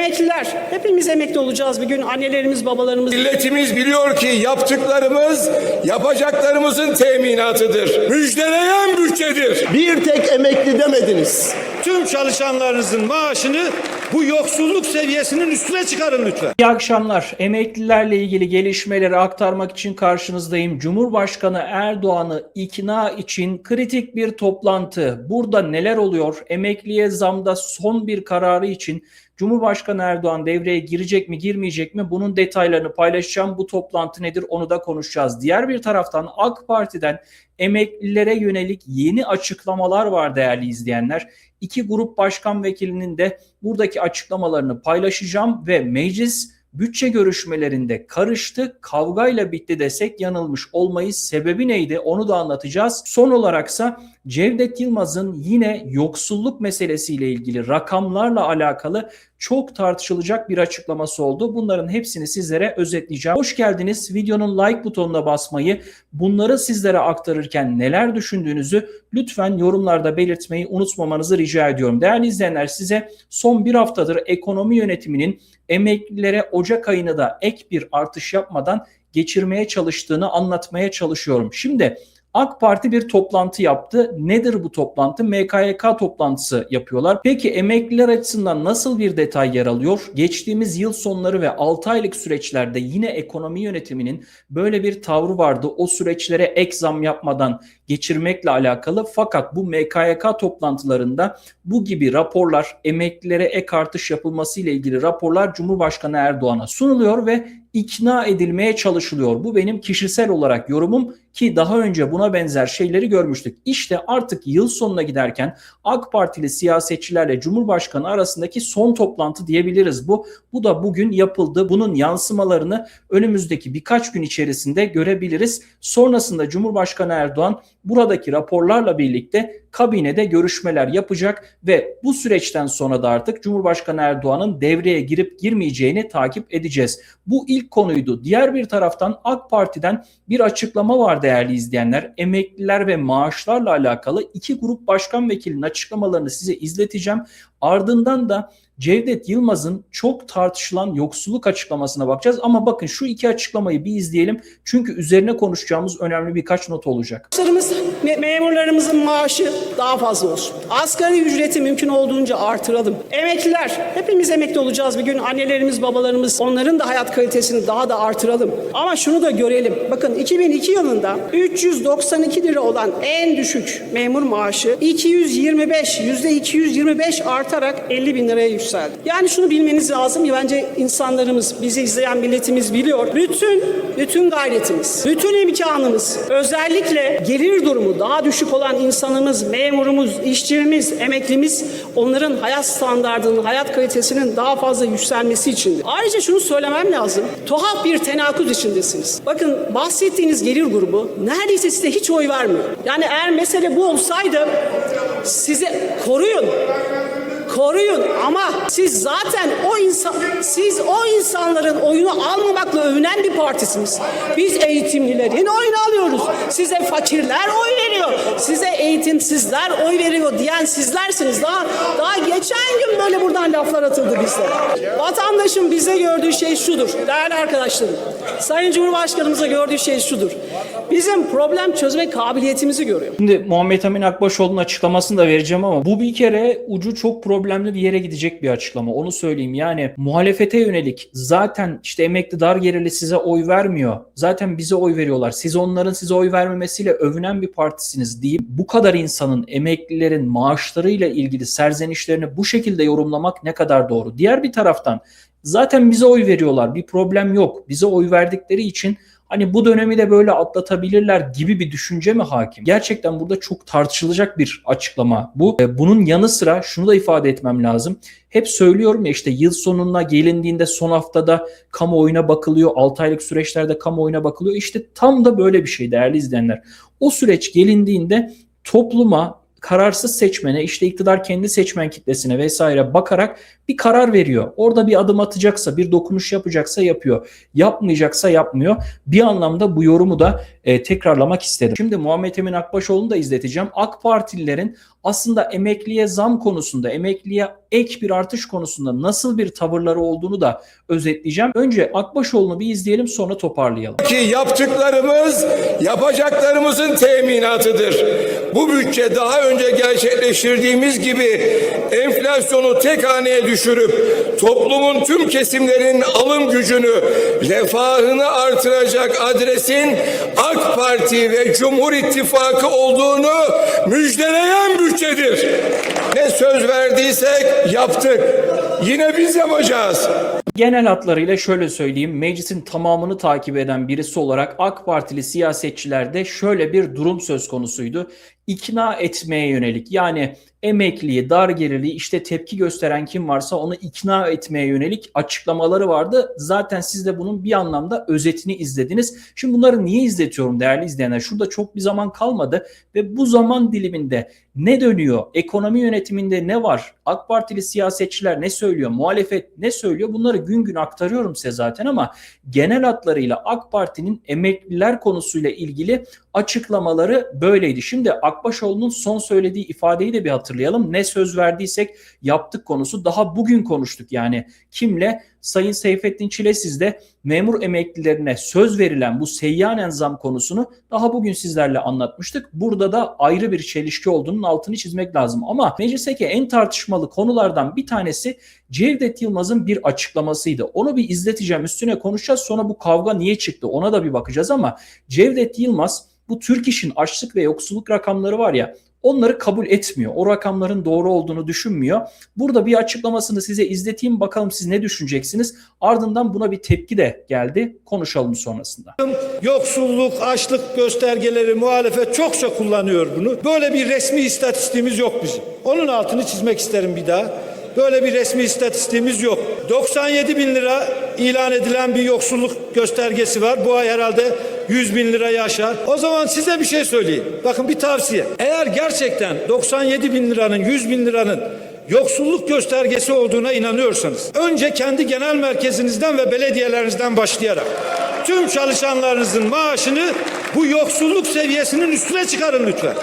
Emekliler, hepimiz emekli olacağız bir gün. Annelerimiz, babalarımız. Milletimiz biliyor ki yaptıklarımız yapacaklarımızın teminatıdır. Müjdeleyen bütçedir. Bir tek emekli demediniz. Tüm çalışanlarınızın maaşını bu yoksulluk seviyesinin üstüne çıkarın lütfen. İyi akşamlar. Emeklilerle ilgili gelişmeleri aktarmak için karşınızdayım. Cumhurbaşkanı Erdoğan'ı ikna için kritik bir toplantı. Burada neler oluyor? Emekliye zamda son bir kararı için Cumhurbaşkanı Erdoğan devreye girecek mi girmeyecek mi? Bunun detaylarını paylaşacağım. Bu toplantı nedir onu da konuşacağız. Diğer bir taraftan AK Parti'den emeklilere yönelik yeni açıklamalar var değerli izleyenler. İki grup başkan vekilinin de buradaki açıklamalarını paylaşacağım ve meclis bütçe görüşmelerinde karıştı, kavgayla bitti desek yanılmış olmayız. Sebebi neydi onu da anlatacağız. Son olaraksa Cevdet Yılmaz'ın yine yoksulluk meselesiyle ilgili rakamlarla alakalı çok tartışılacak bir açıklaması oldu. Bunların hepsini sizlere özetleyeceğim. Hoş geldiniz. Videonun like butonuna basmayı, bunları sizlere aktarırken neler düşündüğünüzü lütfen yorumlarda belirtmeyi unutmamanızı rica ediyorum. Değerli izleyenler size son bir haftadır ekonomi yönetiminin emeklilere Ocak ayını da ek bir artış yapmadan geçirmeye çalıştığını anlatmaya çalışıyorum. Şimdi AK Parti bir toplantı yaptı. Nedir bu toplantı? MKYK toplantısı yapıyorlar. Peki emekliler açısından nasıl bir detay yer alıyor? Geçtiğimiz yıl sonları ve 6 aylık süreçlerde yine ekonomi yönetiminin böyle bir tavrı vardı. O süreçlere ek zam yapmadan geçirmekle alakalı. Fakat bu MKYK toplantılarında bu gibi raporlar, emeklilere ek artış yapılması ile ilgili raporlar Cumhurbaşkanı Erdoğan'a sunuluyor ve ikna edilmeye çalışılıyor. Bu benim kişisel olarak yorumum ki daha önce buna benzer şeyleri görmüştük. İşte artık yıl sonuna giderken AK Partili siyasetçilerle Cumhurbaşkanı arasındaki son toplantı diyebiliriz bu. Bu da bugün yapıldı. Bunun yansımalarını önümüzdeki birkaç gün içerisinde görebiliriz. Sonrasında Cumhurbaşkanı Erdoğan buradaki raporlarla birlikte kabinede görüşmeler yapacak ve bu süreçten sonra da artık Cumhurbaşkanı Erdoğan'ın devreye girip girmeyeceğini takip edeceğiz. Bu ilk konuydu. Diğer bir taraftan AK Parti'den bir açıklama var değerli izleyenler. Emekliler ve maaşlarla alakalı iki grup başkan vekilinin açıklamalarını size izleteceğim. Ardından da Cevdet Yılmaz'ın çok tartışılan yoksulluk açıklamasına bakacağız. Ama bakın şu iki açıklamayı bir izleyelim. Çünkü üzerine konuşacağımız önemli birkaç not olacak. Memurlarımızın maaşı daha fazla olsun. Asgari ücreti mümkün olduğunca artıralım. Emekliler, hepimiz emekli olacağız bir gün. Annelerimiz, babalarımız, onların da hayat kalitesini daha da artıralım. Ama şunu da görelim. Bakın 2002 yılında 392 lira olan en düşük memur maaşı 225, yüzde 225 artarak 50 bin liraya yükseldi. Yani şunu bilmeniz lazım. Bence insanlarımız, bizi izleyen milletimiz biliyor. Bütün, bütün gayretimiz, bütün imkanımız, özellikle gelir durumu daha düşük olan insanımız, memurumuz, işçimiz, emeklimiz onların hayat standartının, hayat kalitesinin daha fazla yükselmesi için. Ayrıca şunu söylemem lazım. Tuhaf bir tenakuz içindesiniz. Bakın bahsettiğiniz gelir grubu neredeyse size hiç oy vermiyor. Yani eğer mesele bu olsaydı size koruyun koruyun ama siz zaten o insan siz o insanların oyunu almamakla övünen bir partisiniz. Biz eğitimlilerin oyunu alıyoruz. Size fakirler oy veriyor. Size eğitimsizler oy veriyor diyen sizlersiniz. Daha daha geçen gün böyle buradan laflar atıldı bizlere. Vatandaşın bize gördüğü şey şudur. Değerli arkadaşlarım. Sayın Cumhurbaşkanımıza gördüğü şey şudur. Bizim problem çözme kabiliyetimizi görüyor. Şimdi Muhammed Emin Akbaşoğlu'nun açıklamasını da vereceğim ama bu bir kere ucu çok problemli bir yere gidecek bir açıklama. Onu söyleyeyim. Yani muhalefete yönelik zaten işte emekli dar gelirli size oy vermiyor. Zaten bize oy veriyorlar. Siz onların size oy vermemesiyle övünen bir partisiniz deyip bu kadar insanın emeklilerin maaşlarıyla ilgili serzenişlerini bu şekilde yorumlamak ne kadar doğru? Diğer bir taraftan zaten bize oy veriyorlar. Bir problem yok. Bize oy verdikleri için hani bu dönemi de böyle atlatabilirler gibi bir düşünce mi hakim? Gerçekten burada çok tartışılacak bir açıklama bu. E, Bunun yanı sıra şunu da ifade etmem lazım. Hep söylüyorum ya işte yıl sonuna gelindiğinde son haftada kamuoyuna bakılıyor. 6 aylık süreçlerde kamuoyuna bakılıyor. İşte tam da böyle bir şey değerli izleyenler. O süreç gelindiğinde topluma kararsız seçmene işte iktidar kendi seçmen kitlesine vesaire bakarak bir karar veriyor. Orada bir adım atacaksa, bir dokunuş yapacaksa yapıyor. Yapmayacaksa yapmıyor. Bir anlamda bu yorumu da e, tekrarlamak istedim. Şimdi Muhammed Emin Akbaşoğlu'nu da izleteceğim. AK Partililerin aslında emekliye zam konusunda, emekliye ek bir artış konusunda nasıl bir tavırları olduğunu da özetleyeceğim. Önce Akbaşoğlu'nu bir izleyelim sonra toparlayalım. ki yaptıklarımız yapacaklarımızın teminatıdır. Bu bütçe daha önce gerçekleştirdiğimiz gibi enflasyonu tek haneye düşürüp toplumun tüm kesimlerinin alım gücünü, refahını artıracak adresin AK Parti ve Cumhur İttifakı olduğunu müjdeleyen bütçedir. Ne söz verdiysek yaptık. Yine biz yapacağız. Genel hatlarıyla şöyle söyleyeyim. Meclisin tamamını takip eden birisi olarak AK Partili siyasetçilerde şöyle bir durum söz konusuydu. İkna etmeye yönelik yani emekliyi, dar gelirli işte tepki gösteren kim varsa onu ikna etmeye yönelik açıklamaları vardı. Zaten siz de bunun bir anlamda özetini izlediniz. Şimdi bunları niye izletiyorum değerli izleyenler? Şurada çok bir zaman kalmadı ve bu zaman diliminde ne dönüyor? Ekonomi yönetiminde ne var? AK Partili siyasetçiler ne söylüyor? Muhalefet ne söylüyor? Bunları gün gün aktarıyorum size zaten ama genel hatlarıyla AK Parti'nin emekliler konusuyla ilgili açıklamaları böyleydi. Şimdi Akbaşoğlu'nun son söylediği ifadeyi de bir hatırlayalım. Ne söz verdiysek yaptık konusu. Daha bugün konuştuk yani kimle? Sayın Seyfettin Çilesiz de memur emeklilerine söz verilen bu seyyanen zam konusunu daha bugün sizlerle anlatmıştık. Burada da ayrı bir çelişki olduğunun altını çizmek lazım. Ama meclisteki en tartışmalı konulardan bir tanesi Cevdet Yılmaz'ın bir açıklamasıydı. Onu bir izleteceğim üstüne konuşacağız sonra bu kavga niye çıktı ona da bir bakacağız ama Cevdet Yılmaz bu Türk İş'in açlık ve yoksulluk rakamları var ya onları kabul etmiyor. O rakamların doğru olduğunu düşünmüyor. Burada bir açıklamasını size izleteyim bakalım siz ne düşüneceksiniz. Ardından buna bir tepki de geldi. Konuşalım sonrasında. Yoksulluk, açlık göstergeleri muhalefet çokça kullanıyor bunu. Böyle bir resmi istatistiğimiz yok bizim. Onun altını çizmek isterim bir daha. Böyle bir resmi istatistiğimiz yok. 97 bin lira ilan edilen bir yoksulluk göstergesi var. Bu ay herhalde 100 bin lirayı aşar. O zaman size bir şey söyleyeyim. Bakın bir tavsiye. Eğer gerçekten 97 bin liranın 100 bin liranın yoksulluk göstergesi olduğuna inanıyorsanız önce kendi genel merkezinizden ve belediyelerinizden başlayarak tüm çalışanlarınızın maaşını bu yoksulluk seviyesinin üstüne çıkarın lütfen.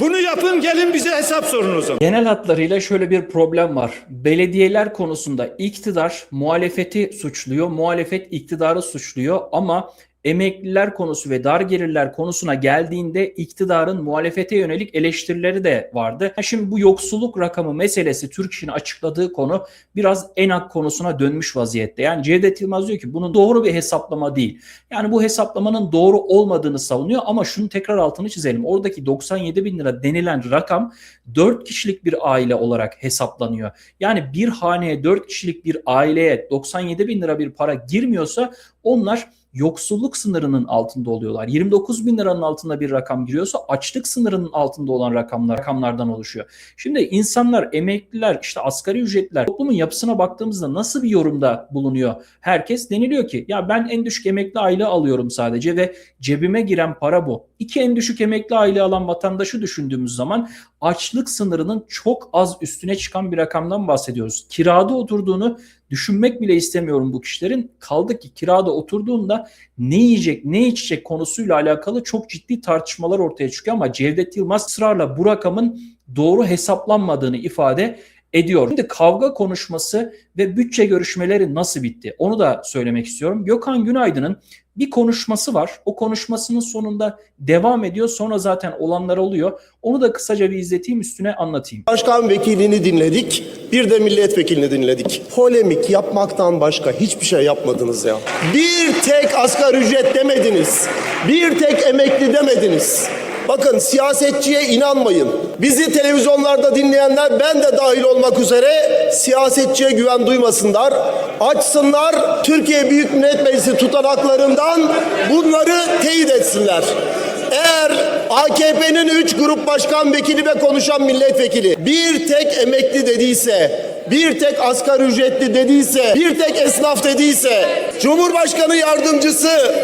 Bunu yapın gelin bize hesap sorun o zaman. Genel hatlarıyla şöyle bir problem var. Belediyeler konusunda iktidar muhalefeti suçluyor, muhalefet iktidarı suçluyor ama emekliler konusu ve dar gelirler konusuna geldiğinde iktidarın muhalefete yönelik eleştirileri de vardı. Şimdi bu yoksulluk rakamı meselesi Türk İş'in açıkladığı konu biraz ENAK konusuna dönmüş vaziyette. Yani Cevdet Yılmaz diyor ki bunun doğru bir hesaplama değil. Yani bu hesaplamanın doğru olmadığını savunuyor ama şunu tekrar altını çizelim. Oradaki 97 bin lira denilen rakam 4 kişilik bir aile olarak hesaplanıyor. Yani bir haneye 4 kişilik bir aileye 97 bin lira bir para girmiyorsa onlar yoksulluk sınırının altında oluyorlar. 29 bin liranın altında bir rakam giriyorsa açlık sınırının altında olan rakamlar rakamlardan oluşuyor. Şimdi insanlar, emekliler, işte asgari ücretliler toplumun yapısına baktığımızda nasıl bir yorumda bulunuyor? Herkes deniliyor ki ya ben en düşük emekli aylığı alıyorum sadece ve cebime giren para bu. İki en düşük emekli aylığı alan vatandaşı düşündüğümüz zaman açlık sınırının çok az üstüne çıkan bir rakamdan bahsediyoruz. Kirada oturduğunu düşünmek bile istemiyorum bu kişilerin. Kaldı ki kirada oturduğunda ne yiyecek, ne içecek konusuyla alakalı çok ciddi tartışmalar ortaya çıkıyor ama Cevdet Yılmaz ısrarla bu rakamın doğru hesaplanmadığını ifade ediyor. Şimdi kavga konuşması ve bütçe görüşmeleri nasıl bitti? Onu da söylemek istiyorum. Gökhan Günaydın'ın bir konuşması var. O konuşmasının sonunda devam ediyor. Sonra zaten olanlar oluyor. Onu da kısaca bir izleteyim üstüne anlatayım. Başkan vekilini dinledik, bir de milletvekilini dinledik. Polemik yapmaktan başka hiçbir şey yapmadınız ya. Bir tek asgari ücret demediniz. Bir tek emekli demediniz. Bakın siyasetçiye inanmayın. Bizi televizyonlarda dinleyenler ben de dahil olmak üzere siyasetçiye güven duymasınlar. Açsınlar Türkiye Büyük Millet Meclisi tutanaklarından bunları teyit etsinler. Eğer AKP'nin 3 grup başkan vekili ve konuşan milletvekili bir tek emekli dediyse, bir tek asgari ücretli dediyse, bir tek esnaf dediyse, Cumhurbaşkanı yardımcısı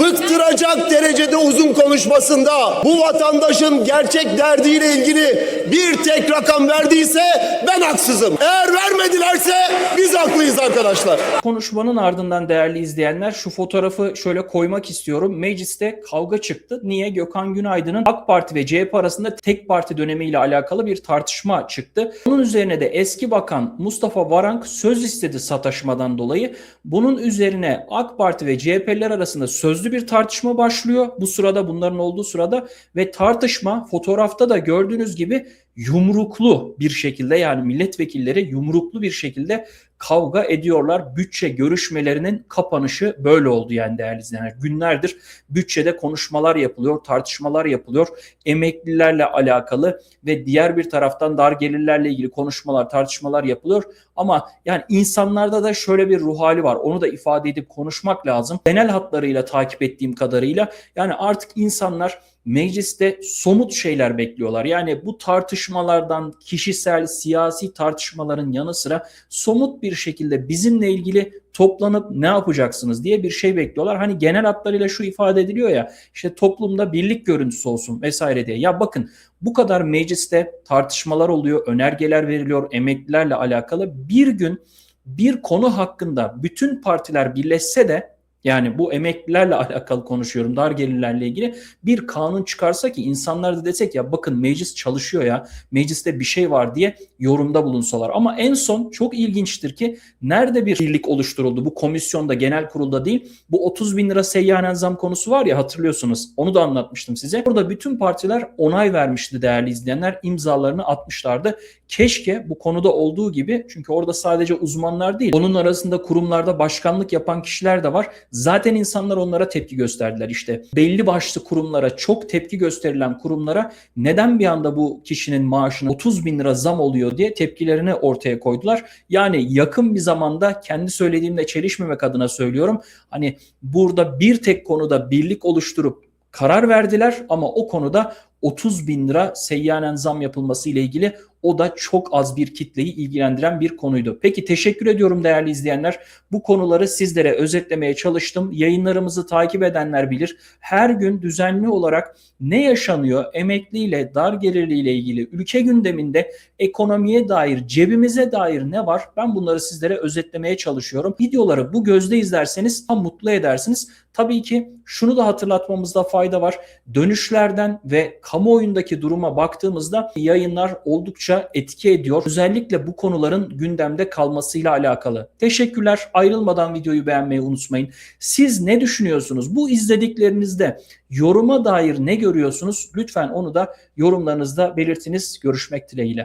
bıktıracak derecede uzun konuşmasında bu vatandaşın gerçek derdiyle ilgili bir tek rakam verdiyse ben haksızım. Eğer vermedilerse biz haklıyız arkadaşlar. Konuşmanın ardından değerli izleyenler şu fotoğrafı şöyle koymak istiyorum. Mecliste kavga çıktı. Niye? Gökhan Günaydın'ın AK Parti ve CHP arasında tek parti dönemiyle alakalı bir tartışma çıktı. Bunun üzerine de eski bakan Mustafa Varank söz istedi sataşmadan dolayı. Bunun üzerine AK Parti ve CHP'ler arasında sözlü bir tartışma başlıyor. Bu sırada bunların olduğu sırada ve tartışma fotoğrafta da gördüğünüz gibi yumruklu bir şekilde yani milletvekilleri yumruklu bir şekilde kavga ediyorlar. Bütçe görüşmelerinin kapanışı böyle oldu yani değerli izleyenler. Günlerdir bütçede konuşmalar yapılıyor, tartışmalar yapılıyor. Emeklilerle alakalı ve diğer bir taraftan dar gelirlerle ilgili konuşmalar, tartışmalar yapılıyor. Ama yani insanlarda da şöyle bir ruh hali var. Onu da ifade edip konuşmak lazım. Genel hatlarıyla takip ettiğim kadarıyla yani artık insanlar mecliste somut şeyler bekliyorlar. Yani bu tartışmalardan kişisel siyasi tartışmaların yanı sıra somut bir şekilde bizimle ilgili toplanıp ne yapacaksınız diye bir şey bekliyorlar. Hani genel hatlarıyla şu ifade ediliyor ya işte toplumda birlik görüntüsü olsun vesaire diye. Ya bakın bu kadar mecliste tartışmalar oluyor, önergeler veriliyor emeklilerle alakalı. Bir gün bir konu hakkında bütün partiler birleşse de yani bu emeklilerle alakalı konuşuyorum, dar gelirlerle ilgili bir kanun çıkarsa ki insanlar da desek ya bakın meclis çalışıyor ya, mecliste bir şey var diye yorumda bulunsalar. Ama en son çok ilginçtir ki nerede bir birlik oluşturuldu bu komisyonda, genel kurulda değil, bu 30 bin lira seyyanen zam konusu var ya hatırlıyorsunuz, onu da anlatmıştım size. Burada bütün partiler onay vermişti değerli izleyenler, imzalarını atmışlardı. Keşke bu konuda olduğu gibi çünkü orada sadece uzmanlar değil, onun arasında kurumlarda başkanlık yapan kişiler de var. Zaten insanlar onlara tepki gösterdiler işte. Belli başlı kurumlara, çok tepki gösterilen kurumlara neden bir anda bu kişinin maaşına 30 bin lira zam oluyor diye tepkilerini ortaya koydular. Yani yakın bir zamanda kendi söylediğimle çelişmemek adına söylüyorum. Hani burada bir tek konuda birlik oluşturup karar verdiler ama o konuda 30 bin lira seyyanen zam yapılması ile ilgili o da çok az bir kitleyi ilgilendiren bir konuydu. Peki teşekkür ediyorum değerli izleyenler. Bu konuları sizlere özetlemeye çalıştım. Yayınlarımızı takip edenler bilir. Her gün düzenli olarak ne yaşanıyor emekliyle, dar gelirliyle ilgili ülke gündeminde ekonomiye dair, cebimize dair ne var? Ben bunları sizlere özetlemeye çalışıyorum. Videoları bu gözle izlerseniz tam mutlu edersiniz. Tabii ki şunu da hatırlatmamızda fayda var. Dönüşlerden ve kamuoyundaki duruma baktığımızda yayınlar oldukça etki ediyor. Özellikle bu konuların gündemde kalmasıyla alakalı. Teşekkürler. Ayrılmadan videoyu beğenmeyi unutmayın. Siz ne düşünüyorsunuz? Bu izlediklerinizde yoruma dair ne görüyorsunuz? Lütfen onu da yorumlarınızda belirtiniz. Görüşmek dileğiyle.